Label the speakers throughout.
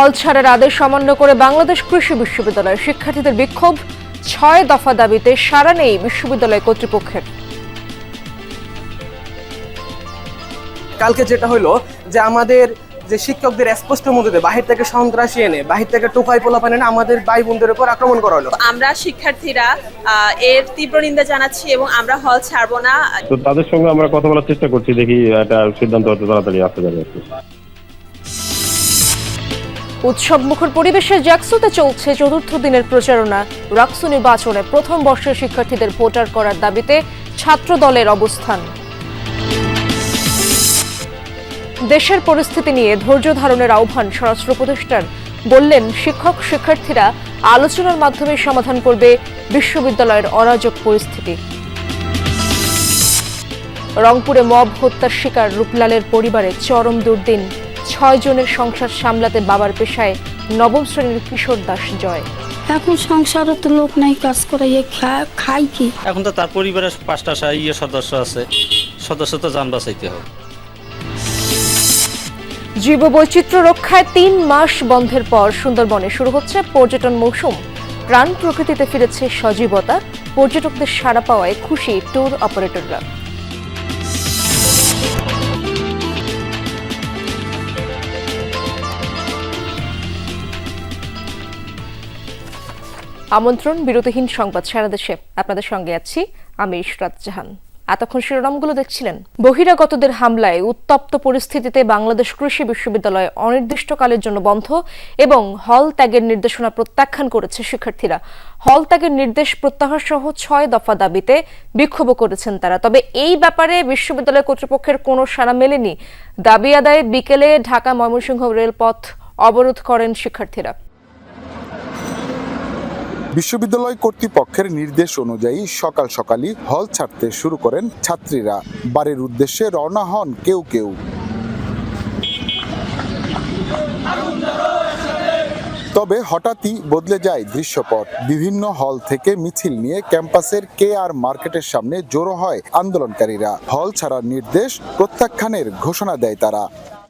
Speaker 1: হল ছাড়ার আদেশ অমান্য করে বাংলাদেশ কৃষি বিশ্ববিদ্যালয়ের শিক্ষার্থীদের বিক্ষোভ। ছয় দফা দাবিতে সাড়া নেই বিশ্ববিদ্যালয় কর্তৃপক্ষের।
Speaker 2: কালকে যেটা হলো যে আমাদের যে শিক্ষকদের স্পষ্ট মধ্যে বাহির থেকে সন্ত্রাসী এনে বাহির থেকে টোকাই পোলা পানে আমাদের ভাই বোনদের উপর আক্রমণ করা হলো।
Speaker 3: আমরা শিক্ষার্থীরা এর তীব্র নিন্দা জানাচ্ছি এবং আমরা হল ছাড়বো না।
Speaker 4: তো তাদের সঙ্গে আমরা কথা বলার চেষ্টা করছি দেখি একটা সিদ্ধান্ত হতে তাড়াতাড়ি আসতে যাবে আর
Speaker 1: উৎসব মুখর পরিবেশে জ্যাকসোতে চলছে চতুর্থ দিনের প্রচারণা। রাকসু নির্বাচনে প্রথম বর্ষের শিক্ষার্থীদের ভোটার করার দাবিতে ছাত্র দলের অবস্থান। দেশের পরিস্থিতি নিয়ে ধৈর্য ধারণের আহ্বান স্বরাষ্ট্র উপদেষ্টার। বললেন, শিক্ষক শিক্ষার্থীরা আলোচনার মাধ্যমে সমাধান করবে বিশ্ববিদ্যালয়ের অরাজক পরিস্থিতি। রংপুরে মব হত্যার শিকার রূপলালের পরিবারে চরম দুর্দিন। ছয় জনের সংসার সামলাতে বাবার পেশায় নবম শ্রেণির কিশোর দাস জয়।
Speaker 5: এখন সংসারও তো লোক নাই কাজ করে ইয়ে খাই কি?
Speaker 6: এখন তো তার পরিবারের পাঁচটা ইয়ে সদস্য আছে। সদস্য তো যান বাঁচাইতে হবে।
Speaker 1: জীব জীববৈচিত্র্য রক্ষায় তিন মাস বন্ধের পর সুন্দরবনে শুরু হচ্ছে পর্যটন মৌসুম। প্রাণ প্রকৃতিতে ফিরেছে সজীবতা। পর্যটকদের সাড়া পাওয়ায় খুশি ট্যুর অপারেটররা। আমন্ত্রণ, বিরতিহীন সংবাদ সারা দেশে। আপনাদের সঙ্গে আছি আমি ইশরাত জাহান। এতক্ষণ শিরোনামগুলো দেখছিলেন। বহিরাগতদের হামলায় উত্তপ্ত পরিস্থিতিতে বাংলাদেশ কৃষি বিশ্ববিদ্যালয় অনির্দিষ্টকালের জন্য বন্ধ এবং হল ত্যাগের নির্দেশনা প্রত্যাখ্যান করেছে শিক্ষার্থীরা। হল ত্যাগের নির্দেশ প্রত্যাহার সহ ছয় দফা দাবিতে বিক্ষোভ করেছেন তারা। তবে এই ব্যাপারে বিশ্ববিদ্যালয় কর্তৃপক্ষের কোনো সাড়া মেলেনি। দাবি আদায়ে বিকেলে ঢাকা ময়মনসিংহ রেলপথ অবরোধ করেন শিক্ষার্থীরা।
Speaker 7: বিশ্ববিদ্যালয় কর্তৃপক্ষের নির্দেশ অনুযায়ী সকাল সকালই হল ছাড়তে শুরু করেন ছাত্রীরা। বাড়ির উদ্দেশ্যে রওনা হন কেউ কেউ। তবে হঠাৎই বদলে যায় দৃশ্যপট। বিভিন্ন হল থেকে মিছিল নিয়ে ক্যাম্পাসের কে আর মার্কেটের সামনে জড়ো হয় আন্দোলনকারীরা। হল ছাড়ার নির্দেশ প্রত্যাখ্যানের ঘোষণা দেয় তারা।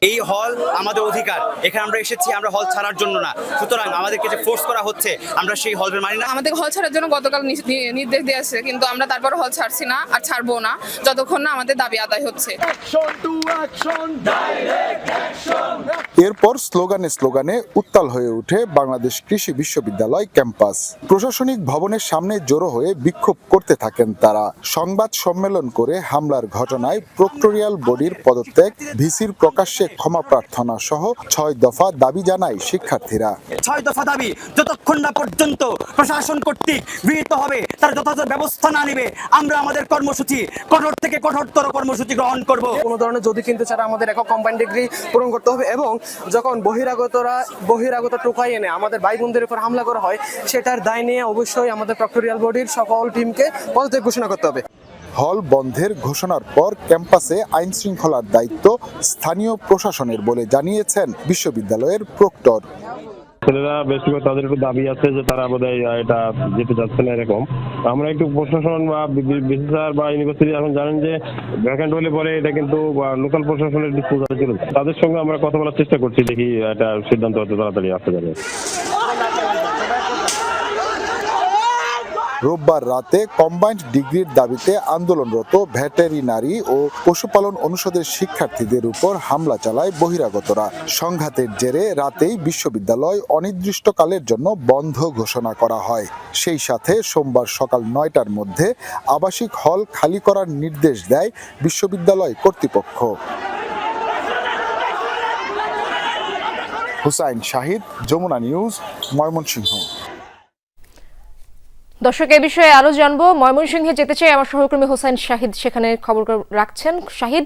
Speaker 8: এই হল আমাদের অধিকার। এখানে আমরা এসেছি আমরা হল ছাড়ার জন্য না। সুতরাং আমাদেরকে যে ফোর্স করা হচ্ছে আমরা সেই হলের মানি না।
Speaker 9: আমাদের হল ছাড়ার জন্য গতকাল নির্দেশ দিয়েছে কিন্তু আমরা তারপর হল ছাড়ছি না আর ছাড়বো না। যতক্ষণ না আমাদের দাবি আদায় হচ্ছে।
Speaker 7: এরপর স্লোগানে স্লোগানে উত্তাল হয়ে ওঠে বাংলাদেশ কৃষি বিশ্ববিদ্যালয় ক্যাম্পাস। প্রশাসনিক ভবনের সামনে জড়ো হয়ে বিক্ষোভ করতে থাকেন তারা। সংবাদ সম্মেলন করে হামলার ঘটনায় প্রক্টোরিয়াল বডির পদত্যাগ ভিসির প্রকাশ্যে ক্ষমা প্রার্থনা সহ ছয় দফা দাবি জানায় শিক্ষার্থীরা।
Speaker 8: ছয় দফা দাবি যতক্ষণ না পর্যন্ত প্রশাসন কর্তৃক গৃহীত হবে তার যথাযথ ব্যবস্থা না নিবে আমরা আমাদের কর্মসূচি কঠোর থেকে কঠোরতর কর্মসূচি গ্রহণ করব।
Speaker 2: কোনো ধরনের যদি কিন্তু ছাড়া আমাদের একক কম্বাইন ডিগ্রি পূরণ করতে হবে এবং যখন বহিরাগতরা বহিরাগত টোকাই এনে আমাদের ভাই বোনদের উপর হামলা করা হয় সেটার দায় নিয়ে অবশ্যই আমাদের প্রক্টোরিয়াল বডির সকল টিমকে পদত্যাগ ঘোষণা করতে হবে।
Speaker 7: হল বন্ধের ঘোষণার পর ক্যাম্পাসে আইন শৃঙ্খলার দায়িত্ব স্থানীয় প্রশাসনের বলে জানিয়েছেন বিশ্ববিদ্যালয়ের প্রক্টর।
Speaker 4: ছেলেরা বেশ করে তাদের একটু দাবি আছে যে তারা বোধহয় এটা যেতে চাচ্ছে না এরকম। আমরা একটু প্রশাসন বা বিসিসার বা ইউনিভার্সিটি এখন জানেন যে ভ্যাকেন্ট হলে পরে এটা কিন্তু লোকাল প্রশাসনের ডিসপোজালে চলে তাদের সঙ্গে আমরা কথা বলার চেষ্টা করছি, দেখি একটা সিদ্ধান্ত হতে তাড়াতাড়ি আসতে যাবে
Speaker 7: রোববার রাতে কম্বাইন্ড ডিগ্রির দাবিতে আন্দোলনরত ভেটেরিনারি ও পশুপালন অনুষদের শিক্ষার্থীদের উপর হামলা চালায় বহিরাগতরা। সংঘাতের জেরে রাতেই বিশ্ববিদ্যালয় অনির্দিষ্টকালের জন্য বন্ধ ঘোষণা করা হয়। সেই সাথে সোমবার সকাল নয়টার মধ্যে আবাসিক হল খালি করার নির্দেশ দেয় বিশ্ববিদ্যালয় কর্তৃপক্ষ। হুসাইন শাহিদ, যমুনা নিউজ, ময়মনসিংহ।
Speaker 1: দর্শক এই বিষয়ে আরও জানব। ময়মনসিংহে যেতে চাই আমার সহকর্মী হোসেন শাহিদ, সেখানে খবর রাখছেন। শাহিদ,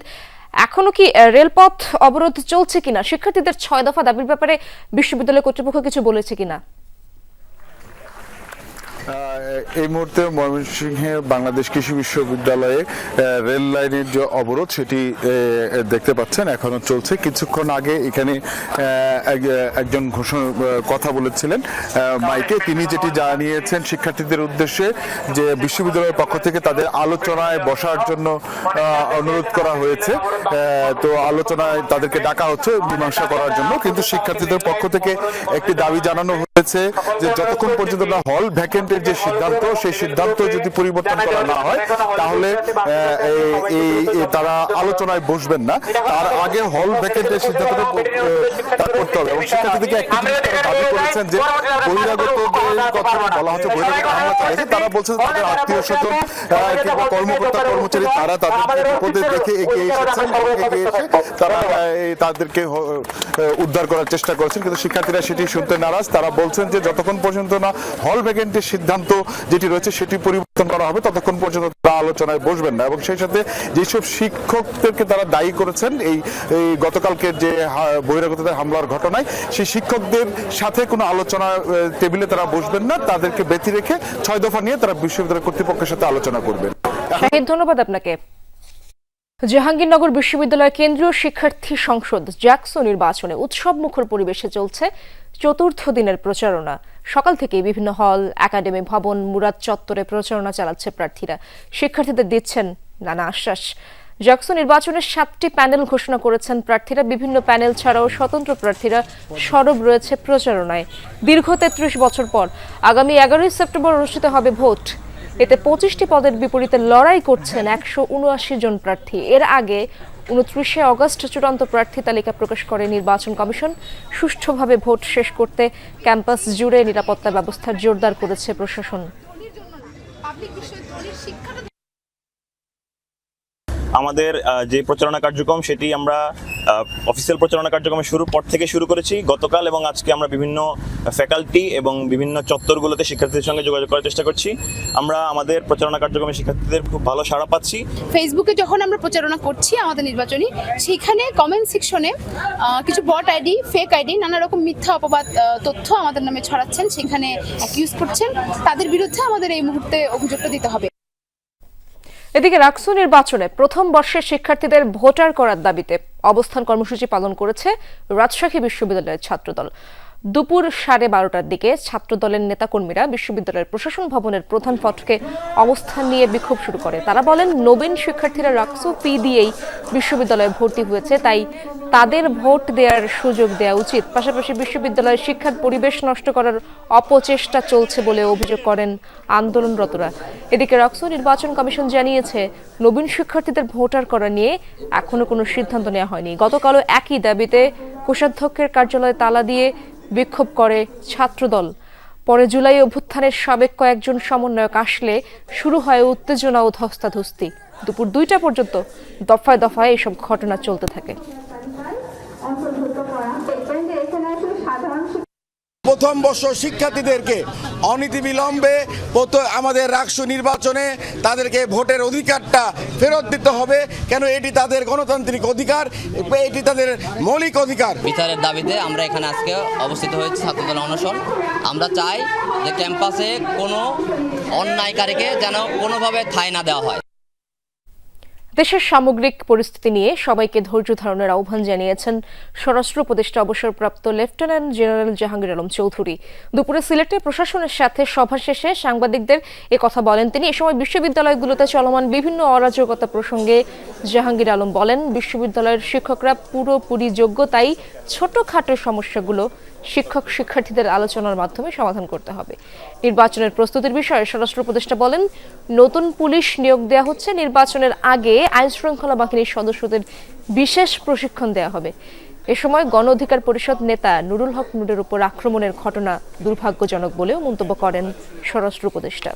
Speaker 1: এখনও কি রেলপথ অবরোধ চলছে কিনা? শিক্ষার্থীদের ছয় দফা দাবির ব্যাপারে বিশ্ববিদ্যালয় কর্তৃপক্ষ কিছু বলেছে কিনা?
Speaker 10: এই মুহূর্তে ময়মনসিংহে বাংলাদেশ কৃষি বিশ্ববিদ্যালয়ে রেল লাইনের যে অবরোধ সেটি দেখতে পাচ্ছেন, এখনও চলছে। কিছুক্ষণ আগে এখানে একজন ঘোষণা কথা বলেছিলেন। মাইকে তিনি যেটি জানিয়েছেন শিক্ষার্থীদের উদ্দেশ্যে যে বিশ্ববিদ্যালয়ের পক্ষ থেকে তাদের আলোচনায় বসার জন্য অনুরোধ করা হয়েছে। তো আলোচনায় তাদেরকে ডাকা হচ্ছে, মীমাংসা করার জন্য। কিন্তু শিক্ষার্থীদের পক্ষ থেকে একটি দাবি জানানো হয়েছে যে যতক্ষণ পর্যন্ত না হল ভ্যাকেন্টের যে সিদ্ধান্ত, সেই সিদ্ধান্ত যদি পরিবর্তন করা না হয়, তাহলে তারা আলোচনায় বসবেন না। তার আগে হল ভ্যাকেন্টের সিদ্ধান্তটা করতে হবে। এবং তারা দাবি করেছেন যে কথা বলা হচ্ছে, বহিরাগত হামলা তারা বলছেন তাদের আত্মীয় স্বজন কিংবা কর্মকর্তা, কর্মচারী, তারা তাদেরকে বিপদে দেখে এগিয়ে এসেছেন, এগিয়ে এসে তারা তাদেরকে উদ্ধার করার চেষ্টা করেছেন। কিন্তু শিক্ষার্থীরা সেটি শুনতে নারাজ। তারা বলছেন যে যতক্ষণ পর্যন্ত না হল ভ্যাকেন্টের সিদ্ধান্ত যেটি রয়েছে সেটি পরিবর্তন করা হবে, ততক্ষণ পর্যন্ত তারা আলোচনায় বসবেন না। এবং সেই সাথে যেসব শিক্ষকদেরকে তারা দায়ী করেছেন, এই গতকালকে যে বহিরাগতদের হামলার ঘটনায়, সেই শিক্ষকদের সাথে কোনো আলোচনা টেবিলে তারা বসবেন না। তাদেরকে ব্যতি রেখে ছয় দফা নিয়ে তারা বিশ্ববিদ্যালয় কর্তৃপক্ষের সাথে আলোচনা করবেন।
Speaker 1: ধন্যবাদ আপনাকে। জাহাঙ্গীরনগর বিশ্ববিদ্যালয় কেন্দ্রীয় শিক্ষার্থী সংসদ জ্যাকসো নির্বাচনে উৎসব মুখর পরিবেশে চলছে চতুর্থ দিনের প্রচারণা। সকাল থেকে বিভিন্ন হল, একাডেমি ভবন, মুরাদ চত্বরে প্রচারণা চালাচ্ছে প্রার্থীরা। শিক্ষার্থীদের দিচ্ছেন নানা আশ্বাস। জ্যাকসো নির্বাচনের সাতটি প্যানেল ঘোষণা করেছেন প্রার্থীরা। বিভিন্ন প্যানেল ছাড়াও স্বতন্ত্র প্রার্থীরা সরব রয়েছে প্রচারণায়। দীর্ঘ তেত্রিশ বছর পর আগামী এগারোই সেপ্টেম্বর অনুষ্ঠিত হবে ভোট। এতে পঁচিশটি পদের বিপরীতে লড়াই করছেন একশো উনআশি জন প্রার্থী। এর আগে উনত্রিশে অগস্ট চূড়ান্ত প্রার্থী তালিকা প্রকাশ করে নির্বাচন কমিশন। সুষ্ঠুভাবে ভোট শেষ করতে ক্যাম্পাস জুড়ে নিরাপত্তা ব্যবস্থা জোরদার করেছে প্রশাসন।
Speaker 11: আমাদের যে প্রচারণা কার্যক্রম, সেটি আমরা অফিসিয়াল প্রচারণা কার্যক্রমের শুরু, পর থেকে শুরু করেছি। গতকাল এবং আজকে আমরা বিভিন্ন ফ্যাকাল্টি এবং বিভিন্ন চত্বরগুলোতে শিক্ষার্থীদের সঙ্গে যোগাযোগ করার চেষ্টা করছি। আমরা আমাদের প্রচারণা কার্যক্রমে শিক্ষার্থীদের খুব ভালো সাড়া পাচ্ছি।
Speaker 9: ফেসবুকে যখন আমরা প্রচারণা করছি আমাদের নির্বাচনী, সেখানে কমেন্ট সেকশনে কিছু বট আইডি ফেক আইডি নানা রকম মিথ্যা অপবাদ তথ্য আমাদের নামে ছড়াচ্ছেন। সেখানে অ্যাকিউজ করছেন। তাদের বিরুদ্ধে আমাদের এই মুহূর্তে অভিযোগটা দিতে হবে।
Speaker 1: এদিকে রাকসু নির্বাচনে প্রথম বর্ষের শিক্ষার্থীদের ভোটার করার দাবিতে অবস্থান কর্মসূচি পালন করেছে রাজশাহী বিশ্ববিদ্যালয়ের ছাত্রদল। দুপুর সাড়ে বারোটার দিকে ছাত্রদলের নেতাকর্মীরা বিশ্ববিদ্যালয়ের প্রশাসন ভবনের প্রধান ফটকে অবস্থান নিয়ে বিক্ষোভ শুরু করে। তারা বলেন, নবীন শিক্ষার্থীরা রাকসু ফি দিয়েই বিশ্ববিদ্যালয়ে ভর্তি হয়েছে, তাই তাদের ভোট দেওয়ার সুযোগ দেওয়া উচিত। পাশাপাশি বিশ্ববিদ্যালয়ের শিক্ষার পরিবেশ নষ্ট করার অপচেষ্টা চলছে বলে অভিযোগ করেন আন্দোলনরতরা। এদিকে রক্সো নির্বাচন কমিশন জানিয়েছে, নবীন শিক্ষার্থীদের ভোটার করা নিয়ে এখনও কোনো সিদ্ধান্ত নেওয়া হয়নি। গতকালও একই দাবিতে কোষাধ্যক্ষের কার্যালয়ে তালা দিয়ে বিক্ষোভ করে ছাত্রদল। পরে জুলাই অভ্যুত্থানের সাবেক কয়েকজন সমন্বয়ক আসলে শুরু হয় উত্তেজনা ও ধস্তাধস্তি। দুপুর দুইটা পর্যন্ত দফায় দফায় এসব ঘটনা চলতে থাকে।
Speaker 12: প্রথম বর্ষ শিক্ষার্থীদেরকে অনীতিবিলম্বে আমাদের রাষ্ট্র নির্বাচনে তাদেরকে ভোটের অধিকারটা ফেরত দিতে হবে। কেন এটি তাদের গণতান্ত্রিক অধিকার? এটি তাদের মৌলিক অধিকার।
Speaker 13: বিচারের দাবিতে আমরা এখানে আজকে অবস্থিত হয়েছি ছাত্রদল অনশন। আমরা চাই যে ক্যাম্পাসে কোনো অন্যায়কারীকে যেন কোনোভাবে ঠাঁই না দেওয়া হয়।
Speaker 1: দেশের সামগ্রিক পরিস্থিতি নিয়ে সবাইকে ধৈর্য ধারণের আহ্বান জানিয়েছেন স্বরাষ্ট্র উপদেষ্টা অবসরপ্রাপ্ত লেফটেন্যান্ট জেনারেল জাহাঙ্গীর আলম চৌধুরী। দুপুরে সিলেটে প্রশাসনের সাথে সভা শেষে সাংবাদিকদের এ কথা বলেন তিনি। এ সময় বিশ্ববিদ্যালয়গুলোতে চলমান বিভিন্ন অরাজকতা প্রসঙ্গে জাহাঙ্গীর আলম বলেন, বিশ্ববিদ্যালয়ের শিক্ষকরা পুরোপুরি যোগ্য, তাই ছোটখাটো সমস্যাগুলো শিক্ষক শিক্ষার্থীদের আলোচনার মাধ্যমে সমাধান করতে হবে। নির্বাচনের প্রস্তুতির বিষয়ে স্বরাষ্ট্র উপদেষ্টা বলেন, নতুন পুলিশ নিয়োগ দেওয়া হচ্ছে। নির্বাচনের আগে আইন শৃঙ্খলা বাহিনীর সদস্যদের বিশেষ প্রশিক্ষণ দেওয়া হবে। এ সময় গণ অধিকার পরিষদ নেতা নুরুল হক নুরের উপর আক্রমণের ঘটনা দুর্ভাগ্যজনক বলেও মন্তব্য করেন স্বরাষ্ট্র উপদেষ্টা।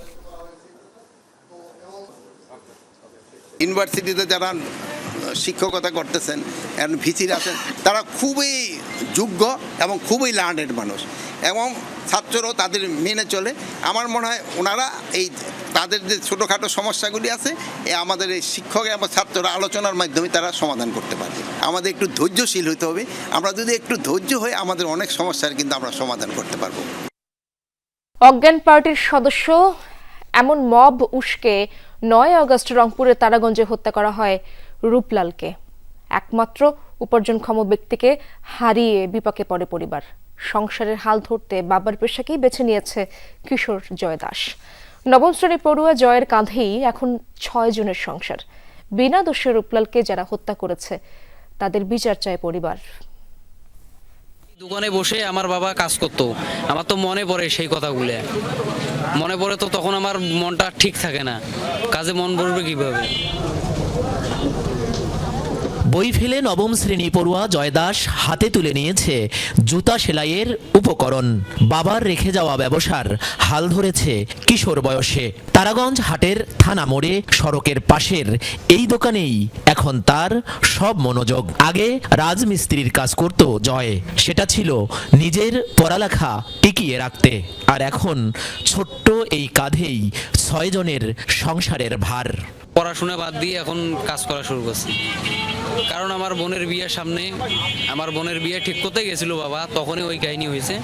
Speaker 12: ইউনিভার্সিটিতে যারা শিক্ষকতা করতেছেন, এখন ভিসির আছেন, তারা খুবই যোগ্য এবং খুবই লার্নেড মানুষ এবং ছাত্ররাও তাদের মেনে চলে। আমার মনে হয় ওনারা এই তাদের যে ছোটোখাটো সমস্যাগুলি আছে, এ আমাদের এই শিক্ষক এবং ছাত্ররা আলোচনার মাধ্যমে তারা সমাধান করতে পারবে। আমাদের একটু ধৈর্যশীল হতে হবে, আমরা যদি একটু ধৈর্য হয়ে আমাদের অনেক সমস্যার কিন্তু আমরা সমাধান করতে পারব।
Speaker 1: অজ্ঞান পার্টির সদস্য, এমন মব উস্কে নয় আগস্ট রংপুরের তারাগঞ্জে হত্যা করা হয়। রূপলালকে, একমাত্র উপার্জনক্ষম ব্যক্তিকে হারিয়ে বিপাকে পড়ে পরিবার। সংসারের হাল ধরতে বাবার পেশাকেই বেছে নিয়েছে কিশোর জয় দাস নবম শ্রেণি পড়ুয়া জয়ের কাঁধেই এখন ছয় জনের সংসার। বিনা দোষে রূপলালকে যারা হত্যা করেছে, তাদের বিচার চায় পরিবার।
Speaker 14: দোকানে বসে আমার বাবা কাজ করতো। আমার তো মনে পড়ে সেই কথাগুলো। মনে পড়ে তো তখন আমার মনটা ঠিক থাকে না। কাজে মন বসবে কীভাবে?
Speaker 15: বই ফেলে নবম শ্রেণি পড়ুয়া জয়দাস হাতে তুলে নিয়েছে জুতা সেলাইয়ের উপকরণ। বাবার রেখে যাওয়া ব্যবসার হাল ধরেছে কিশোর বয়সে। তারাগঞ্জ হাটের থানা মোড়ে সড়কের পাশের এই দোকানেই এখন তার সব মনোযোগ। আগে রাজমিস্ত্রির কাজ করত জয়। সেটা ছিল নিজের পড়ালেখা টিকিয়ে রাখতে। আর এখন ছোট্ট এই কাঁধেই ছয়জনের সংসারের ভার।
Speaker 14: পড়াশোনা বাদ দিয়ে এখন কাজ করা শুরু করছি। কারণ আমার বোনের বিয়ের সামনে, আমার বোনের বিয়ে ঠিক করতে গেছিল বাবা, তখনই ওই কাহিনী হয়েছে।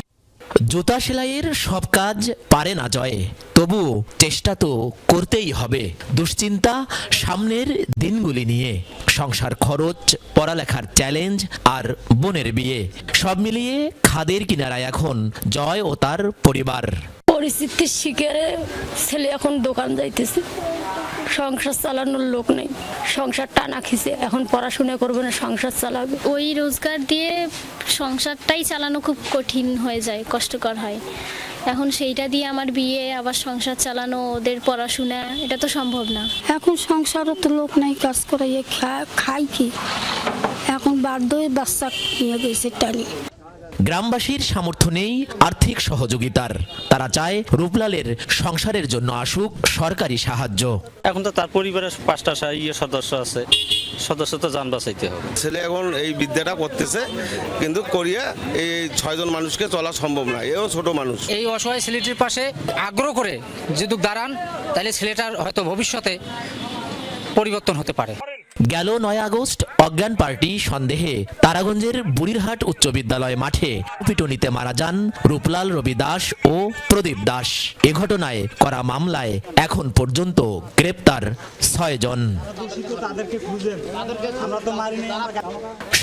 Speaker 15: জুতা সেলাইয়ের সব কাজ পারে না জয়, তবু চেষ্টা তো করতেই হবে। দুশ্চিন্তা সামনের দিনগুলি নিয়ে, সংসার খরচ, পড়ালেখার চ্যালেঞ্জ আর বোনের বিয়ে, সব মিলিয়ে খাদের কিনারায় এখন জয় ও তার পরিবার।
Speaker 5: পরিস্থিতির শিকারে ছেলে এখন দোকান যাইতেছে। সংসার চালানোর লোক নেই। সংসার টানা খিসে এখন পড়াশোনা করবে না সংসার চালাবে।
Speaker 16: ওই রোজগার দিয়ে সংসারটাই চালানো খুব কঠিন হয়ে যায় কষ্টকর হয়। এখন সেইটা দিয়ে আমার বিয়ে আবার সংসার চালানো ওদের পড়াশোনা এটা তো সম্ভব না।
Speaker 5: এখন সংসারও তো লোক নাই কাজ করাইয়ে খায় খাই কি? এখন বাধ্য বাচ্চা নিয়ে গেছে টানি।
Speaker 15: গ্রামবাসীর সামর্থ্য নেই আর্থিক সহযোগিতার। তারা চায় রূপলালের সংসারের জন্য আসুক সরকারি সাহায্য।
Speaker 6: এখন তো তার পরিবারের পাঁচটা ইয়ে সদস্য আছে। সদস্য তো যান বাঁচাইতে হবে।
Speaker 17: ছেলে এখন এই বিদ্যাটা করতেছে কিন্তু করিয়া এই ছয়জন মানুষকে চলা সম্ভব না। এও ছোট মানুষ।
Speaker 14: এই অসহায় ছেলেটির পাশে আগ্রহ করে যদি দাঁড়ান তাহলে ছেলেটার হয়তো ভবিষ্যতে পরিবর্তন হতে পারে।
Speaker 15: গেল নয় আগস্ট অজ্ঞান পার্টি সন্দেহে তারাগঞ্জের বুড়িরহাট উচ্চ বিদ্যালয় মাঠে পিটুনিতে মারা যান রূপলাল রবি দাস ও প্রদীপ দাস। এ ঘটনায় করা মামলায় এখন পর্যন্ত গ্রেপ্তার ছয় জন।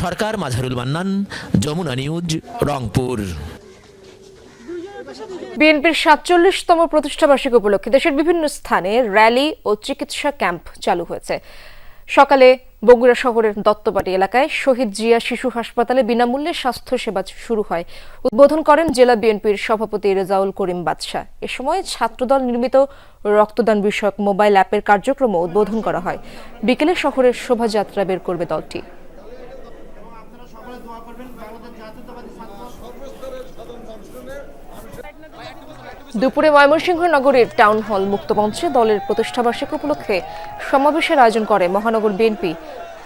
Speaker 15: সরকার, মাঝারুল মান্নান, যমুনা নিউজ, রংপুর।
Speaker 1: বিএনপির সাতচল্লিশতম প্রতিষ্ঠাবার্ষিকী উপলক্ষে দেশের বিভিন্ন স্থানে র্যালি ও চিকিৎসা ক্যাম্প চালু হয়েছে। সকালে বগুড়া শহরের দত্তবাড়ি এলাকায় শহীদ জিয়া শিশু হাসপাতালে বিনামূল্যে স্বাস্থ্য সেবা শুরু হয়। উদ্বোধন করেন জেলা বিএনপির সভাপতি রেজাউল করিম বাদশাহ। এ সময় ছাত্রদল নির্মিত রক্তদান বিষয়ক মোবাইল অ্যাপের কার্যক্রম উদ্বোধন করা হয়। বিকেলে শহরের শোভাযাত্রা বের করবে দলটি। দুপুরে ময়মনসিংহ নগরের টাউন হল মুক্তমঞ্চে দলের প্রতিষ্ঠাবার্ষিকী উপলক্ষে সমাবেশের আয়োজন করে মহানগর বিএনপি।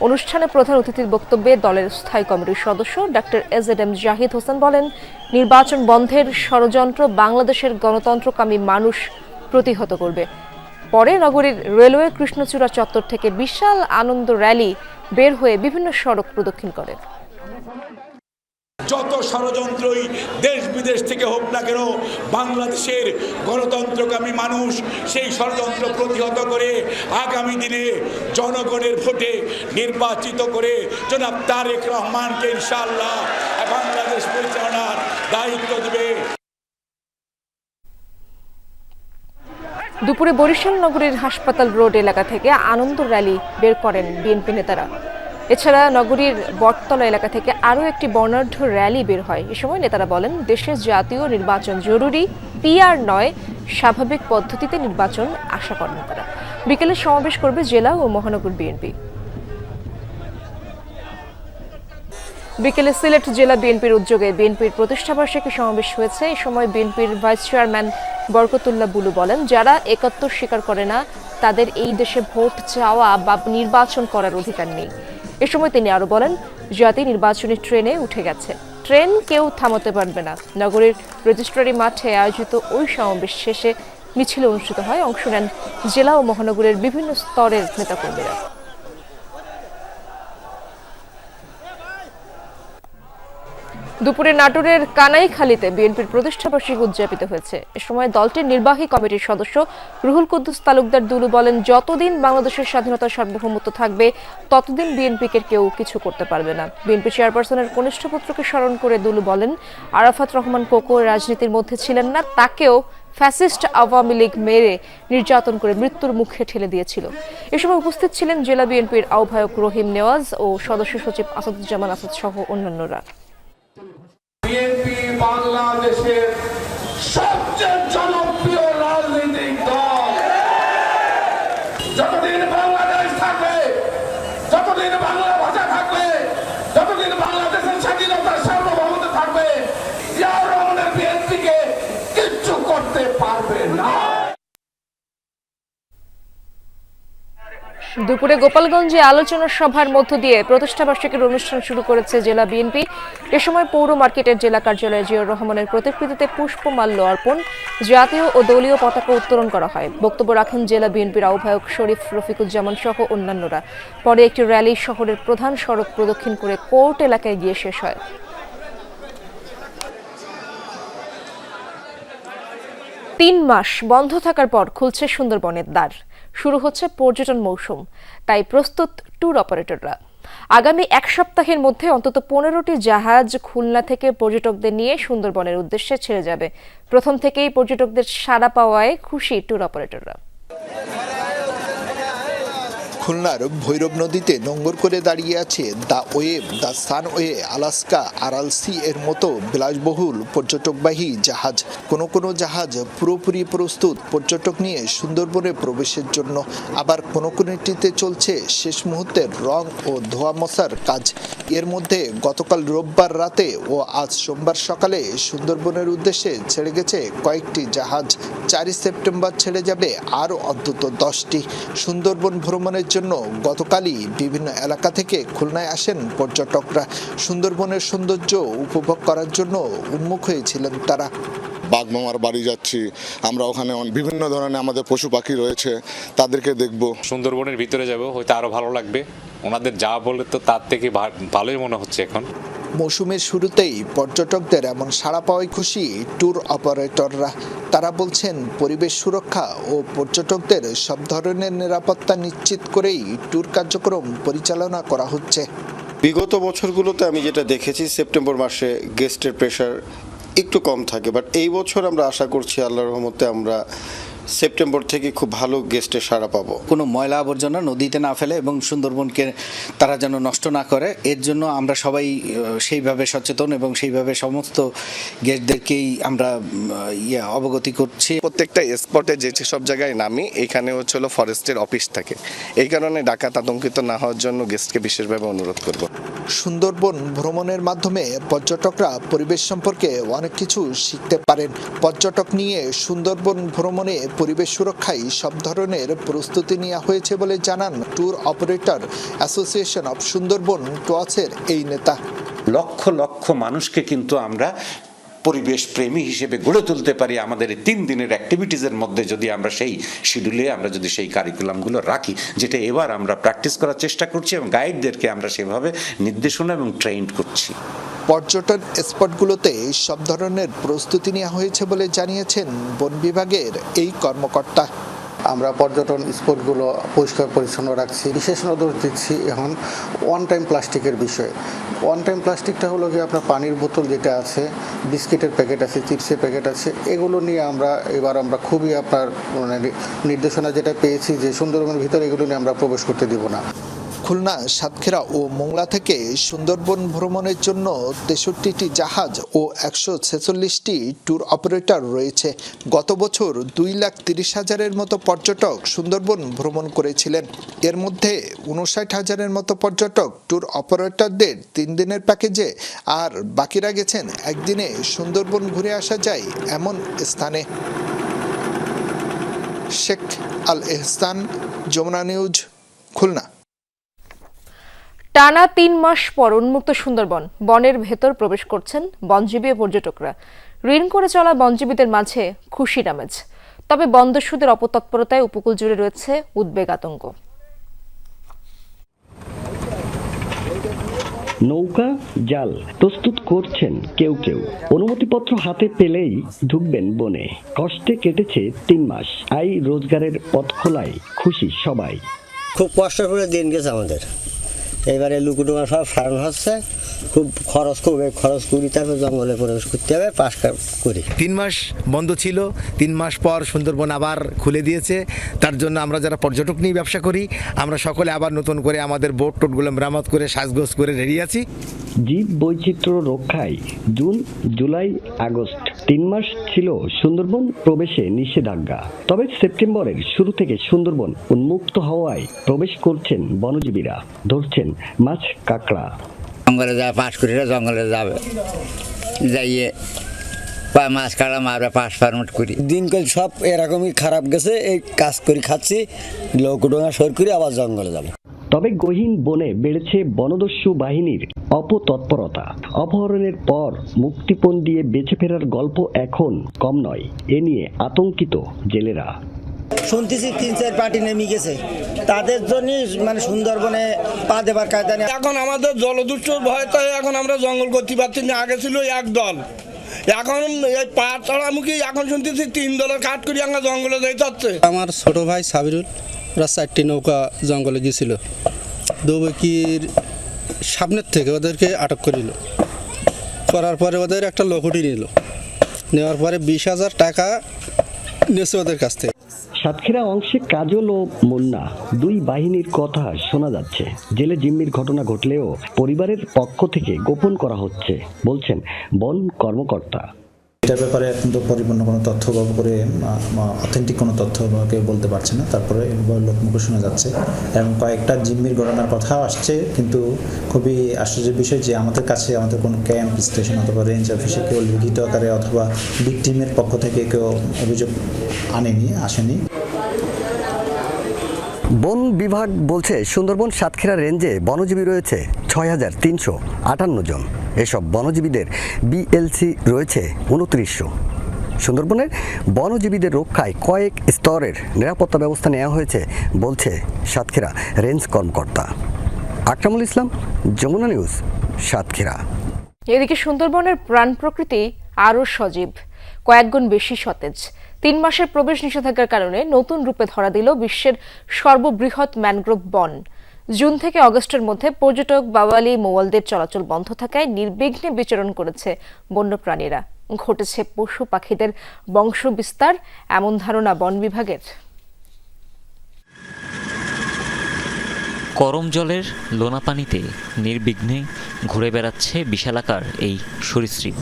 Speaker 1: অনুষ্ঠানে প্রধান অতিথির বক্তব্যে দলের স্থায়ী কমিটির সদস্য ডক্টর এড এম জাহিদ হোসেন বলেন, নির্বাচন বন্ধের ষড়যন্ত্র বাংলাদেশের গণতন্ত্রকামী মানুষ প্রতিহত করবে। পরে নগরীর রেলওয়ে কৃষ্ণচূড়া চত্বর থেকে বিশাল আনন্দ র্যালি বের হয়ে বিভিন্ন সড়ক প্রদক্ষিণ করে।
Speaker 18: যত ষড়যন্ত্রই দেশ বিদেশ থেকে হোক না কেন, বাংলাদেশের গণতন্ত্রকামী মানুষ সেই ষড়যন্ত্র প্রতিহত করে আগামী দিনে জনগণের ভোটে নির্বাচিত করে জনাব তারেক রহমানকে ইনশাআল্লাহ বাংলাদেশ পরিচালনার দায়িত্ব দেবে।
Speaker 1: দুপুরে বরিশাল নগরীর হাসপাতাল রোড এলাকা থেকে আনন্দ র্যালি বের করেন বিএনপি নেতারা। এছাড়া নগরীর বটতলা এলাকা থেকে আরও একটি বর্ণাঢ্য র্যালি বের হয়। এ সময় নেতারা বলেন, দেশের জাতীয় নির্বাচন জরুরি, পিআর নয়, স্বাভাবিক পদ্ধতিতে নির্বাচন আশা করেন তারা। বিকেলে সমাবেশ করবে জেলা ও মহানগর বিএনপি। বিকেলে সিলেট জেলা বিএনপির উদ্যোগে বিএনপির প্রতিষ্ঠাবার্ষিকী সমাবেশ হয়েছে। এই সময় বিএনপির ভাইস চেয়ারম্যান বরকতুল্লাহ বুলু বলেন, যারা একাত্তর স্বীকার করে না, তাদের এই দেশে ভোট চাওয়া বা নির্বাচন করার অধিকার নেই। এ সময় তিনি আরও বলেন, জাতি নির্বাচনী ট্রেনে উঠে গেছে। ট্রেন কেউ থামাতে পারবে না। নগরীর রেজিস্ট্রারি মাঠে আয়োজিত ওই সমাবেশ শেষে মিছিল অনুষ্ঠিত হয়। অংশ নেন জেলা ও মহানগরের বিভিন্ন স্তরের নেতাকর্মীরা। দুপুরে নাটোরের কানাইখালীতে বিএনপির প্রতিষ্ঠাবার্ষিকী উদযাপিত হয়েছে। এ সময় দলটির নির্বাহী কমিটির সদস্য রুহুল কুদ্দুস তালুকদার দুলু বলেন, যতদিন বাংলাদেশের স্বাধীনতা সার্বভৌমত্ব থাকবে, ততদিন বিএনপিকে কেউ কিছু করতে পারবে না। বিএনপি চেয়ারপারসনের কনিষ্ঠ পুত্রকে স্মরণ করে দুলু বলেন, আরাফাত রহমান কোকো রাজনীতির মধ্যে ছিলেন না, তাকেও ফ্যাসিস্ট আওয়ামী লীগ মেরে নির্যাতন করে মৃত্যুর মুখে ঠেলে দিয়েছিল। এ সময় উপস্থিত ছিলেন জেলা বিএনপির আহ্বায়ক রহিম নেওয়াজ ও সদস্য সচিব আসাদুজ্জামান আসাদ সহ অন্যান্যরা।
Speaker 18: বাংলাদেশের সবচেয়ে জনপ্রিয় রাজনৈতিক দল যতদিন বাংলাদেশ থাকবে যতদিন বাংলা ভাষা থাকবে যতদিন বাংলাদেশের স্বাধীনতার সার্বভৌমত্ব থাকবে জিয়াউর রহমানের বিএনপিকে কিচ্ছু করতে পারবে না
Speaker 1: দুপুরে গোপালগঞ্জে আলোচনা সভার মধ্য দিয়ে প্রতিষ্ঠাবার্ষিকীর অনুষ্ঠান শুরু করেছে জেলা বিএনপি। এ সময় পৌর মার্কেটের জেলা কার্যালয়ে জিয়র রহমানের প্রতিকৃতিতে পুষ্পমাল্য অর্পণ, জাতীয় ও দলীয় পতাকা উত্তোলন করা হয়। বক্তব্য রাখেন জেলা বিএনপির আহ্বায়ক শরীফ রফিকুজ্জামান সহ অন্যান্যরা। পরে একটি র্যালি শহরের প্রধান সড়ক প্রদক্ষিণ করে কোর্ট এলাকায় গিয়ে শেষ হয়। তিন মাস বন্ধ থাকার পর খুলছে সুন্দরবনের দ্বার। শুরু হচ্ছে পর্যটন মৌসুম, তাই প্রস্তুত ট্যুর অপারেটররা। আগামী এক সপ্তাহের মধ্যে অন্তত পনেরোটি জাহাজ খুলনা থেকে পর্যটকদের নিয়ে সুন্দরবনের উদ্দেশ্যে ছেড়ে যাবে। প্রথম থেকেই পর্যটকদের সাড়া পাওয়ায় খুশি ট্যুর অপারেটররা।
Speaker 19: খুলনার ভৈরব নদীতে নোঙ্গর করে দাঁড়িয়ে আছে the wave the Sunway Alaska Aral Sea এর মতো বিলাসবহুল পর্যটকবাহী জাহাজ। কোনো কোনো জাহাজ পুরোপুরি প্রস্তুত পর্যটক নিয়ে সুন্দরবনে প্রবেশের জন্য। আবার কোনো কোনোটিতে চলছে শেষ মুহূর্তের রং ও ধোয়া মশার কাজ। এর মধ্যে গতকাল রোববার রাতে ও আজ সোমবার সকালে সুন্দরবনের উদ্দেশ্যে ছেড়ে গেছে কয়েকটি জাহাজ। চারই সেপ্টেম্বর ছেড়ে যাবে আরও অন্তত দশটি। সুন্দরবন ভ্রমণের জন্য গতকালই বিভিন্ন এলাকা থেকে খুলনায় আসেন পর্যটকরা। সুন্দরবনের সৌন্দর্য উপভোগ করার জন্য উন্মুখ হয়েছিলেন তারা।
Speaker 20: বাঘমামার বাড়ি যাচ্ছি। আমরা ওখানে বিভিন্ন ধরনের আমাদের পশু পাখি রয়েছে তাদেরকে দেখব।
Speaker 21: সুন্দরবনের ভিতরে যাব হয়তো আরও ভালো লাগবে। ওনাদের যা বলে তো তার থেকে ভালোই মনে হচ্ছে এখন।
Speaker 19: মৌসুমের শুরুতেই পর্যটকদের এমন সাড়া পাওয়ায় খুশি ট্যুর অপারেটররা। তারা বলছেন পরিবেশ সুরক্ষা ও পর্যটকদের সব ধরনের নিরাপত্তা নিশ্চিত করেই ট্যুর কার্যক্রম পরিচালনা করা হচ্ছে।
Speaker 22: বিগত বছরগুলোতে আমি যেটা দেখেছি সেপ্টেম্বর মাসে গেস্টের প্রেশার একটু কম থাকে বাট এই বছর আমরা আশা করছি আল্লাহর রহমতে আমরা সেপ্টেম্বর থেকে খুব ভালো গেস্টে সাড়া পাবো।
Speaker 23: কোনো ময়লা আবর্জনা নদীতে না ফেলে এবং সুন্দরবনকে তারা যেন নষ্ট না করে এর জন্য আমরা সবাই সেইভাবে সচেতন এবং সেইভাবে সমস্ত গেস্টদেরকেই আমরা ইয়ে অবগতি করছি।
Speaker 24: প্রত্যেকটা স্পটে যে সব জায়গায় নামি এখানে হচ্ছে হলো ফরেস্টের অফিস থাকে। এই কারণে ডাকাত আতঙ্কিত না হওয়ার জন্য গেস্টকে বিশেষভাবে অনুরোধ করব।
Speaker 19: সুন্দরবন ভ্রমণের মাধ্যমে পর্যটকরা পরিবেশ সম্পর্কে অনেক কিছু শিখতে পারেন। পর্যটক নিয়ে সুন্দরবন ভ্রমণে পরিবেশ সুরক্ষায় সব ধরনের প্রস্তুতি নেওয়া হয়েছে বলে জানান tour operator association of Sundarban টোয়াসের এই নেতা।
Speaker 25: লক্ষ লক্ষ মানুষকে কিন্তু আমরা পরিবেশ প্রেমী হিসেবে গড়ে তুলতে পারি আমাদের এই তিন দিনের অ্যাক্টিভিটিসের মধ্যে যদি আমরা সেই শিডিউলে আমরা যদি সেই কারিকুলামগুলো রাখি, যেটা এবার আমরা প্র্যাকটিস করার চেষ্টা করছি এবং গাইডদেরকে আমরা সেভাবে নির্দেশনা এবং ট্রেন্ড করছি।
Speaker 19: পর্যটন স্পটগুলোতে সব ধরনের প্রস্তুতি নেওয়া হয়েছে বলে জানিয়েছেন বন বিভাগের এই কর্মকর্তা।
Speaker 26: আমরা পর্যটন স্পটগুলো পরিষ্কার পরিচ্ছন্ন রাখছি। বিশেষ নজর দিচ্ছি এখন ওয়ান টাইম প্লাস্টিকের বিষয়ে। ওয়ান টাইম প্লাস্টিকটা হলো কি আপনার পানির বোতল যেটা আছে, বিস্কিটের প্যাকেট আছে, চিপসের প্যাকেট আছে, এগুলো নিয়ে আমরা এবার আমরা খুবই আপনার মানে নির্দেশনা যেটা পেয়েছি যে সুন্দরবনের ভিতরে এগুলো নিয়ে আমরা প্রবেশ করতে দিব না।
Speaker 19: খুলনা, সাতক্ষীরা ও মোংলা থেকে সুন্দরবন ভ্রমণের জন্য তেষট্টিটি জাহাজ ও একশো ছেচল্লিশটি ট্যুর অপারেটর রয়েছে। গত বছর দুই লাখ তিরিশ হাজারের মতো পর্যটক সুন্দরবন ভ্রমণ করেছিলেন। এর মধ্যে উনষাট হাজারের মতো পর্যটক ট্যুর অপারেটরদের তিন দিনের প্যাকেজে আর বাকিরা গেছেন একদিনে সুন্দরবন ঘুরে আসা যায় এমন স্থানে। শেখ আল এহসান, যমুনা নিউজ, খুলনা।
Speaker 1: টানা তিন মাস পর উন্মুক্ত সুন্দরবন বনের ভেতর প্রবেশ করছেন বনজীবী ও পর্যটকরা। ঋণ করে চলা বনজীবীদের মাঝে খুশির আমেজ তবে বন্দস্যুদের অপতৎপরতায় উপকূল জুড়ে রয়েছে উদ্বেগ আতঙ্ক।
Speaker 27: নৌকা জাল প্রস্তুত করছেন কেউ কেউ। অনুমতিপত্র হাতে পেলেই ঢুকবেন বনে। কষ্টে কেটেছে তিন মাস। আই রোজগারের পথ খোলায় খুশি সবাই।
Speaker 28: খুব কষ্ট করে দিন গেছে আমাদের। এবারে লুকুটুমা সব সারানো হচ্ছে। খুব খরচ খুব খরচ করি তারপর জঙ্গলে প্রবেশ করতে হবে পাশ কা- করি।
Speaker 29: তিন মাস বন্ধ ছিল তিন মাস পর সুন্দরবন আবার খুলে দিয়েছে। তার জন্য আমরা যারা পর্যটক নিয়ে ব্যবসা করি আমরা সকলে আবার নতুন করে আমাদের বোট টোটগুলো মেরামত করে সাজগোজ করে রেডি আছি।
Speaker 27: জীব বৈচিত্র্য রক্ষায় জুন জুলাই আগস্ট তিন মাস ছিল সুন্দরবন প্রবেশে নিষেধাজ্ঞা। তবে সেপ্টেম্বরের শুরু থেকে সুন্দরবন উন্মুক্ত হওয়ায় প্রবেশ করছেন বনজীবীরা ধরছেন মাছ কাঁকড়া।
Speaker 28: জঙ্গলে যাবে পাশ করি জঙ্গলে যাবে। যাইয়ে মাছ কাটা মারবে পাশ ফার্মট করি। দিনকাল সব এরকমই খারাপ গেছে এই কাজ করি খাচ্ছি লৌকুডোঙা সর করে আবার জঙ্গলে যাবে।
Speaker 27: তবে গহীন বনে বেড়েছে বনদস্যু বাহিনীর অপতৎপরতা। অপহরণের পর মুক্তিপণ দিয়ে বেঁচে ফেরার গল্প এখন কম নয় এ নিয়ে আতঙ্কিত জেলেরা।
Speaker 28: শুনতেছি তিন চার পার্টি নেমে গেছে। তাদের জন্য মানে সুন্দরবনে পা দেবার কায়দা নেই।
Speaker 30: এখন আমাদের জলদুষ্টোর ভয়তে এখন আমরা জঙ্গল করতে পারছি না। আগে ছিল এক দল। এখন এই পা চড়ামুখী এখন শুনতেছি তিন দলের কাঠ করি আমরা জঙ্গলে যাইতে হচ্ছে।
Speaker 31: আমার ছোট ভাই সাবিরুল ওরা চারটি নৌকা জঙ্গলে গিয়েছিল দুবকির সামনের থেকে ওদেরকে আটক করিল করার পরে ওদের একটা লকুটি নিল। নেওয়ার পরে বিশ হাজার টাকা নিয়েছে ওদের কাছ থেকে।
Speaker 27: সাতক্ষীরা অংশে কাজল ও মুন্না দুই বাহিনীর কথা শোনা যাচ্ছে। জেলে জিম্মির ঘটনা ঘটলেও পরিবারের পক্ষ থেকে গোপন করা হচ্ছে, বলছেন বন কর্মকর্তা।
Speaker 32: এটার ব্যাপারে এখন তো পরিপূর্ণ কোনো তথ্য বা করে অথেন্টিক কোনো তথ্য বা কেউ বলতে পারছে না। তারপরে লোকমুখে শোনা যাচ্ছে। এবং কয়েকটা জিম্মির ঘটনার কথাও আসছে, কিন্তু খুবই আশ্চর্যের বিষয় যে আমাদের কাছে আমাদের কোনো ক্যাম্প স্টেশন অথবা রেঞ্জ অফিসে কেউ লিখিত আকারে অথবা ভিকটিমের পক্ষ থেকে কেউ অভিযোগ আনেনি, আসেনি।
Speaker 33: বন বিভাগ বলছে সুন্দরবন সাতক্ষীরা রেঞ্জে বনজীবী রয়েছে ছয় হাজার তিনশো আটান্ন জন। এসব বনজীবীদের বিএলসি রয়েছে উনত্রিশশো। সুন্দরবনের বনজীবীদের রক্ষায় কয়েক স্তরের নিরাপত্তা ব্যবস্থা নেওয়া হয়েছে, বলছে সাতক্ষীরা রেঞ্জ কর্মকর্তা। আকরামুল ইসলাম, যমুনা নিউজ, সাতক্ষীরা।
Speaker 1: এদিকে সুন্দরবনের প্রাণ প্রকৃতি আরও সজীব কয়েকগুণ বেশি সতেজ। তিন মাসের প্রবেশ নিষেধাজ্ঞার কারণে নতুন রূপে ধরা দিল বিশ্বের সর্ববৃহৎ ম্যানগ্রোভ বন। জুন থেকে অগস্টের মধ্যে পর্যটক বাওয়ালি মোয়ালদের চলাচল বন্ধ থাকায় নির্বিঘ্নে বিচরণ করেছে বন্যপ্রাণীরা। ঘটেছে পশু পাখিদের বংশ বিস্তার এমন ধারণা বন বিভাগের।
Speaker 34: গরম জলের লোনা পানিতে নির্বিঘ্নে ঘুরে বেড়াচ্ছে বিশালাকার এই সরীসৃপ।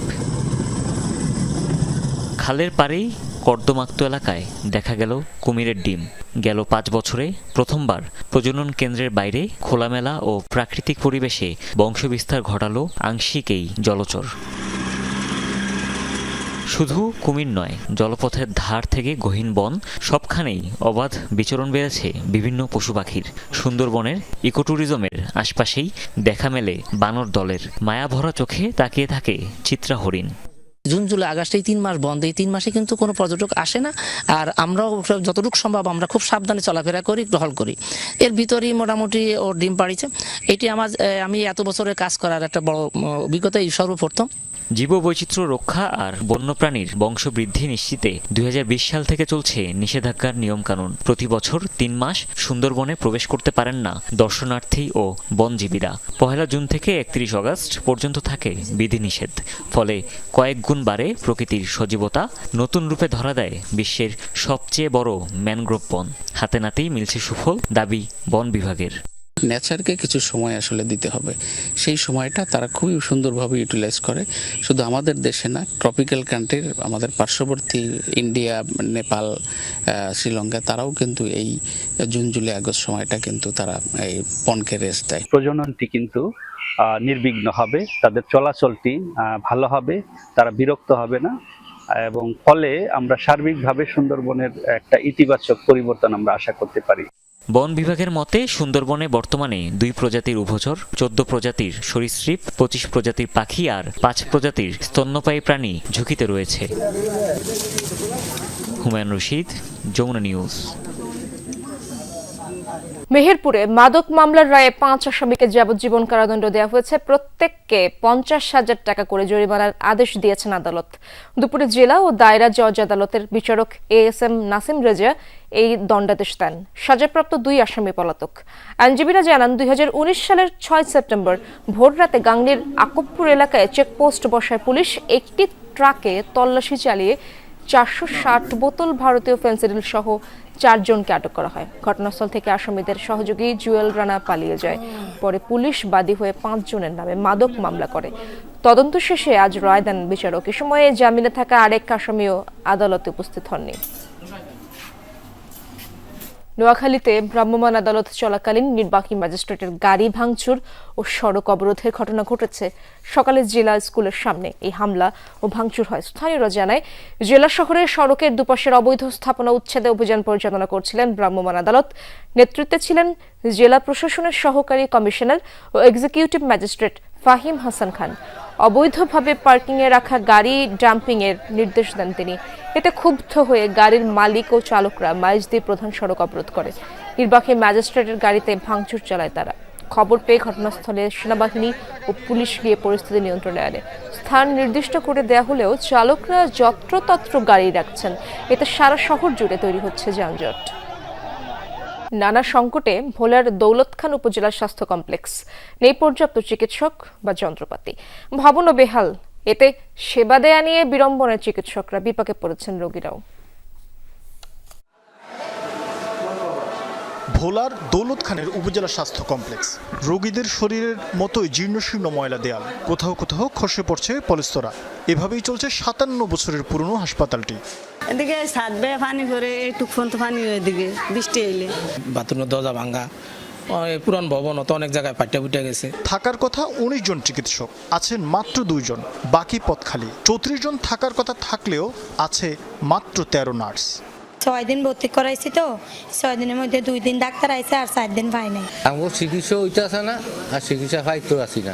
Speaker 34: খালের পাড়েই কর্দমাক্ত এলাকায় দেখা গেল কুমিরের ডিম। গেল পাঁচ বছরে প্রথমবার প্রজনন কেন্দ্রের বাইরে খোলামেলা ও প্রাকৃতিক পরিবেশে বংশবিস্তার ঘটালো আংশিক এই জলচর। শুধু কুমির নয়, জলপথের ধার থেকে গহীন বন, সবখানেই অবাধ বিচরণ বেড়েছে বিভিন্ন পশু পাখির। সুন্দরবনের ইকোট্যুরিজমের আশপাশেই দেখা মেলে বানর দলের মায়াভরা চোখে তাকিয়ে থাকে চিত্রা হরিণ।
Speaker 35: জুন, জুলাই, আগস্ট এই তিন মাস বন্ধ। এই তিন মাসে কিন্তু কোনো পর্যটক আসে না। আর আমরাও যতটুকু সম্ভব আমরা খুব সাবধানে চলাফেরা করি, গ্রহণ করি। এর ভিতরেই মোটামুটি ও ডিম পাড়িছে এটি আমার আমি এত বছরের কাজ করার একটা বড় অভিজ্ঞতা এই সর্বপ্রথম।
Speaker 34: জীববৈচিত্র্য রক্ষা আর বন্যপ্রাণীর বংশবৃদ্ধি নিশ্চিতে দুই হাজার বিশ সাল থেকে চলছে নিষেধাজ্ঞার নিয়মকানুন। প্রতি বছর তিন মাস সুন্দরবনে প্রবেশ করতে পারেন না দর্শনার্থী ও বনজীবীরা। পহেলা জুন থেকে একত্রিশ আগস্ট পর্যন্ত থাকে বিধিনিষেধ। ফলে কয়েক গুণ বাড়ে প্রকৃতির সজীবতা, নতুন রূপে ধরা দেয় বিশ্বের সবচেয়ে বড় ম্যানগ্রোভ বন। হাতে নাতেই মিলছে সুফল, দাবি বন বিভাগের।
Speaker 35: নেচারকে কিছু সময় আসলে দিতে হবে। সেই সময়টা তারা খুবই সুন্দরভাবে ইউটিলাইজ করে। শুধু আমাদের দেশে না ট্রপিক্যাল কান্ট্রির আমাদের পার্শ্ববর্তী ইন্ডিয়া নেপাল শ্রীলঙ্কা তারাও কিন্তু এই জুন জুলাই আগস্ট সময়টা কিন্তু তারা এই বনকে রেস্ট দেয়।
Speaker 36: প্রজননটি কিন্তু নির্বিঘ্ন হবে। তাদের চলাচলটি ভালো হবে। তারা বিরক্ত হবে না। এবং ফলে আমরা সার্বিকভাবে সুন্দরবনের একটা ইতিবাচক পরিবর্তন আমরা আশা করতে পারি।
Speaker 34: বন বিভাগের মতে, সুন্দরবনে বর্তমানে দুই প্রজাতির উভচর, চোদ্দ প্রজাতির সরীসৃপ, পঁচিশ প্রজাতির পাখি আর পাঁচ প্রজাতির স্তন্যপায়ী প্রাণী ঝুঁকিতে রয়েছে। হুমায়ুন রশিদ, যমুনা নিউজ।
Speaker 1: মেহেরপুরে মাদক মামলার রায়ে পাঁচ আসামিকে যাবজ্জীবন কারাদণ্ড দেওয়া হয়েছে। প্রত্যেককে পঞ্চাশ হাজার টাকা করে জরিমানার আদেশ দিয়েছেন আদালত। দুপুরে জেলা ও দায়রা জজ আদালতের বিচারক A S M Nasim Reza এই দণ্ডাদেশ দেন। সাজাপ্রাপ্ত দুই আসামি পলাতক। আইনজীবীরা জানান দু হাজার উনিশ সালের ছয় সেপ্টেম্বর ভোররাতে গাংনীর আকবপুর এলাকায় চেকপোস্ট বসায় পুলিশ একটি ট্রাকে তল্লাশি চালিয়ে চারশো ষাট বোতল ভারতীয় ফেন্সিডিল সহ চারজনকে আটক করা হয়। ঘটনাস্থল থেকে আসামিদের সহযোগী জুয়েল রানা পালিয়ে যায়। পরে পুলিশ বাদী হয়ে পাঁচজনের নামে মাদক মামলা করে। তদন্ত শেষে আজ রায় দেন বিচারক। এ সময়ে জামিনে থাকা আরেক আসামিও আদালতে উপস্থিত হননি। নোয়াখালীতে ভ্রাম্যমাণ আদালত চলাকালীন নির্বাহী ম্যাজিস্ট্রেটের গাড়ি ভাঙচুর ও সড়ক অবরোধের ঘটনা ঘটেছে। সকালে জেলা স্কুলের সামনে এই হামলা ও ভাঙচুর হয়। স্থানীয়রা জানায়, জেলা শহরের সড়কের দুপাশের অবৈধ স্থাপনা উচ্ছেদে অভিযান পরিচালনা করছিলেন ভ্রাম্যমাণ আদালত। নেতৃত্বে ছিলেন জেলা প্রশাসনের সহকারী কমিশনার ও এক্সিকিউটিভ ম্যাজিস্ট্রেট ফাহিম হাসান খান। অবৈধভাবে পার্কিংয়ে রাখা গাড়ি ডাম্পিং এর নির্দেশ দেন তিনি। এতে ক্ষুব্ধ হয়ে গাড়ির মালিক ও চালকরা মাইজ দিয়ে প্রধান সড়ক অবরোধ করে। নির্বাহী ম্যাজিস্ট্রেটের গাড়িতে ভাঙচুর চালায় তারা। খবর পেয়ে ঘটনাস্থলে সেনাবাহিনী ও পুলিশ গিয়ে পরিস্থিতি নিয়ন্ত্রণে আনে। স্থান নির্দিষ্ট করে দেয়া হলেও চালকরা যত্রতত্র গাড়ি রাখছেন। এতে সারা শহর জুড়ে তৈরি হচ্ছে যানজট। নানা সংকটে ভোলার দৌলত খান উপজেলা স্বাস্থ্য কমপ্লেক্স। নেই পর্যাপ্ত চিকিৎসক বা যন্ত্রপাতি। ভবন বেহাল, এতে সেবা দেয়া নিয়ে বিড়ম্বনায় চিকিৎসকরা বিপাকে পড়েছেন রোগীরাও।
Speaker 37: ভোলার দৌলত খানের উপজেলা স্বাস্থ্য কমপ্লেক্স। রোগীদের শরীরের মতোই জীর্ণশীর্ণ ময়লা দেয়াল। কোথাও কোথাও খসে পড়ছে পলিস্তরা। এভাবেই চলছে সাতান্ন বছরের পুরনো হাসপাতালটি।
Speaker 38: এদিকে সাত বে পানি করে একটু ফোন তো পানি এদিকে বৃষ্টি এলে।
Speaker 39: বাথরুমের দরজা ভাঙ্গা পুরান ভবন তো অনেক জায়গায় পাট্টা পুটে গেছে।
Speaker 37: থাকার কথা উনিশ জন চিকিৎসক আছেন মাত্র দুইজন বাকি পথ খালি চৌত্রিশ জন থাকার কথা থাকলেও আছে মাত্র তেরো নার্স।
Speaker 40: ছয় দিন ভর্তি করাইছি তো ছয় দিনের মধ্যে দুই দিন ডাক্তার আইছে আর চার দিন পাই নাই।
Speaker 41: আমার চিকিৎসা ওইটা আছে না আর চিকিৎসা পাইতো আছি না।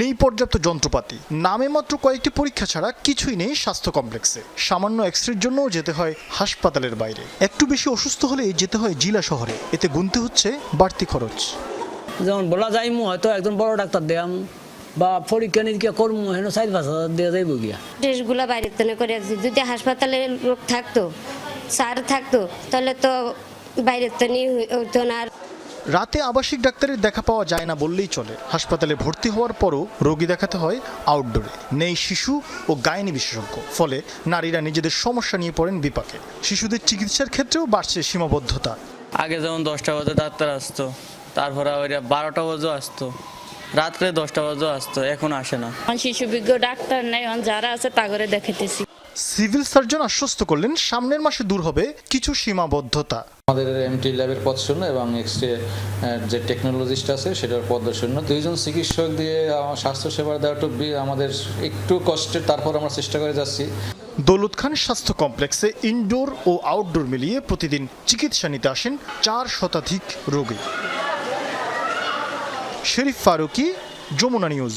Speaker 37: নেই পর্যাপ্ত যন্ত্রপাতি নামে মাত্র কয়েকটি পরীক্ষা ছাড়া কিছুই নেই স্বাস্থ্য কমপ্লেক্সে। সামান্য এক্স রের জন্যও যেতে হয় হাসপাতালের বাইরে। একটু বেশি অসুস্থ হলেই যেতে হয় জেলা শহরে। এতে গুনতে হচ্ছে বাড়তি খরচ।
Speaker 39: যেমন বলা যায় মু হয়তো একজন বড় ডাক্তার দেয়াম বা পরীক্ষা নিরীক্ষা করব হেন সাইড পাঁচ হাজার দেওয়া যাইব গিয়া।
Speaker 42: টেস্টগুলো বাইরের থেকে করে যদি হাসপাতালে লোক থাকতো স্যার থাকতো তাহলে তো বাইরের তো নিয়ে হতো না আর।
Speaker 37: রাতে আবাসিক ডাক্তারের দেখা পাওয়া যায় না বললেই চলে। হাসপাতালে ভর্তি হওয়ার পরও রোগী দেখাতে হয় আউটডোরে নেই শিশু ও গাইনি বিশেষজ্ঞ। ফলে নারীরা নিজেদের সমস্যা নিয়ে পড়েন বিপাকে। শিশুদের চিকিৎসার ক্ষেত্রেও বাড়ছে সীমাবদ্ধতা।
Speaker 43: আগে যেমন দশটা বাজে ডাক্তার আসতো তারপরে ওইটা বারোটা বাজেও আসতো। রাত্রে দশটা বাজেও আসতো এখন আসে না।
Speaker 40: শিশু বিজ্ঞ ডাক্তার নাই যারা আছে তা করে
Speaker 37: সিভিল সার্জন আশ্বস্ত করলেন সামনের মাসে দূর হবে কিছু সীমাবদ্ধতা।
Speaker 44: আমাদের এমটি ল্যাবের পদ শূন্য এবং এক্সরে যে টেকনোলজিস্ট আছে সেটার পদ শূন্য। দুইজন চিকিৎসক দিয়ে আমার স্বাস্থ্য সেবা দেওয়াটা আমাদের একটু কষ্টের তারপর আমরা চেষ্টা করে যাচ্ছি।
Speaker 37: দৌলত খান স্বাস্থ্য কমপ্লেক্সে ইনডোর ও আউটডোর মিলিয়ে প্রতিদিন চিকিৎসা নিতে আসেন চার শতাধিক রোগী। শেরিফ ফারুকি যমুনা নিউজ।